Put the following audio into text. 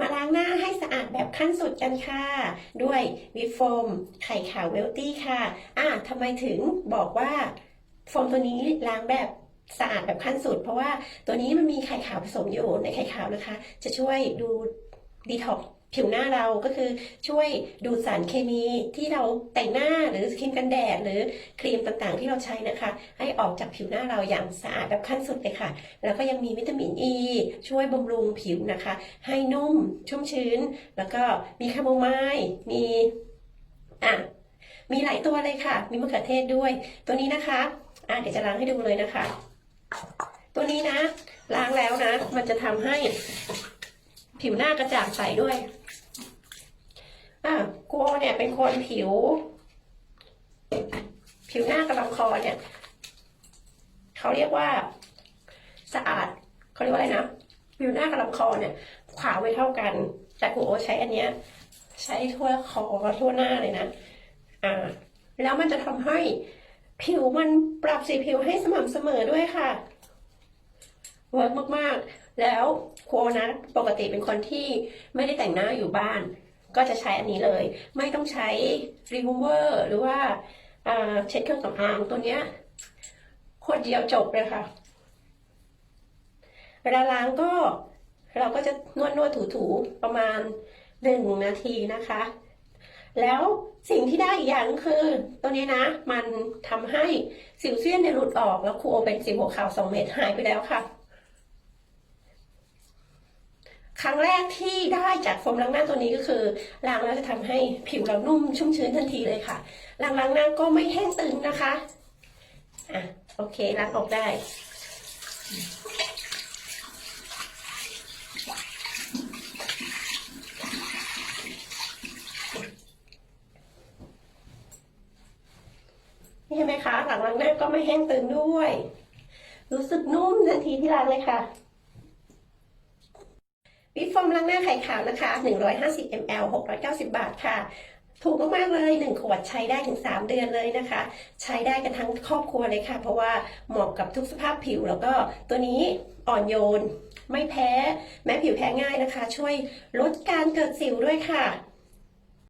มาล้างหน้าให้สะอาดแบบขั้นสุดกันค่ะ ด้วยวิปโฟมไข่ขาวเวลตี้ค่ะ อะทำไมถึงบอกว่าโฟมตัวนี้ล้างแบบสะอาดแบบขั้นสุด เพราะว่าตัวนี้มันมีไข่ขาวผสมอยู่ในไข่ขาวนะคะ จะช่วยดูดีท็อก ผิวหน้าเราก็คือช่วยดูดสารเคมีที่เราแต่งหน้าหรือครีมกันแดด หรือครีมต่างๆ ที่เราใช้นะคะ ให้ออกจากผิวหน้าเราอย่างสะอาดแบบขั้นสุดเลยค่ะ แล้วก็ยังมีวิตามินอ e, ีช่วยบำรุงผิวนะคะ ให้นุ่มชุ่มชื้น แล้วก็มีคาโมไมล์มีอะมีหลายตัวเลยค่ะ มีมะเขือเทศด้วย ตัวนี้นะคะอะเดี๋ยวจะล้างให้ดูเลยนะคะ ตัวนี้นะ ล้างแล้วนะ มันจะทำให้ผิวหน้ากระจ่างใสด้วย เนี่ยเป็นคนผิว ผิวหน้ากับลำคอเนี่ยเขาเรียกว่า สะอาดเขาเรียกว่าอะไรนะผิวหน้ากับลำคอเนี่ยขาวไม่เท่ากัน แต่กูโอใช้อันเนี้ย ใช้ทั่วคอทั่วหน้าเลยนะอ่า แล้วมันจะทำให้ผิวมันปรับสีผิวให้สม่ำเสมอด้วยค่ะเวิร์กมาก ๆ แล้วโคนะปกติเป็นคนที่ไม่ได้แต่งหน้าอยู่บ้าน ก็จะใช้อันนี้เลย ไม่ต้องใช้ remover หรือว่าเช็ดเครื่องสำอางตัวเนี้ยขวดเดียวจบเลยค่ะ เวลาล้างก็เราก็จะนวดนวดถูถูๆประมาณหนึ่งนาทีนะคะ แล้วสิ่งที่ได้อีกอย่างคือตัวนี้นะ มันทำให้สิวเซียนเนี่ยหลุดออกแล้วครูโอเป็นสิวหัวขาวสองเม็ดหายไปแล้วค่ะ ครั้งแรกที่ได้จากโฟมล้างหน้าตัวนี้ก็คือล้างแล้วจะทำให้ผิวเรานุ่มชุ่มชื้นทันทีเลยค่ะล้างล้างหน้าก็ไม่แห้งตึงนะคะอะโอเคล้างออกได้นี่เห็นไหมคะหลังล้างหน้าก็ไม่แห้งตึงด้วย รู้สึกนุ่มทันทีที่ล้างเลยค่ะ วิปโฟมล้างหน้าไข่ขาวนะคะ 150 ml 690 บาทค่ะ ถูกมากๆเลย 1 ขวดใช้ได้ถึง 3 เดือนเลยนะคะ ใช้ได้กันทั้งครอบครัวเลยค่ะ เพราะว่าเหมาะกับทุกสภาพผิว แล้วก็ตัวนี้อ่อนโยน ไม่แพ้ แม้ผิวแพ้ง่ายนะคะ ช่วยลดการเกิดสิวด้วยค่ะ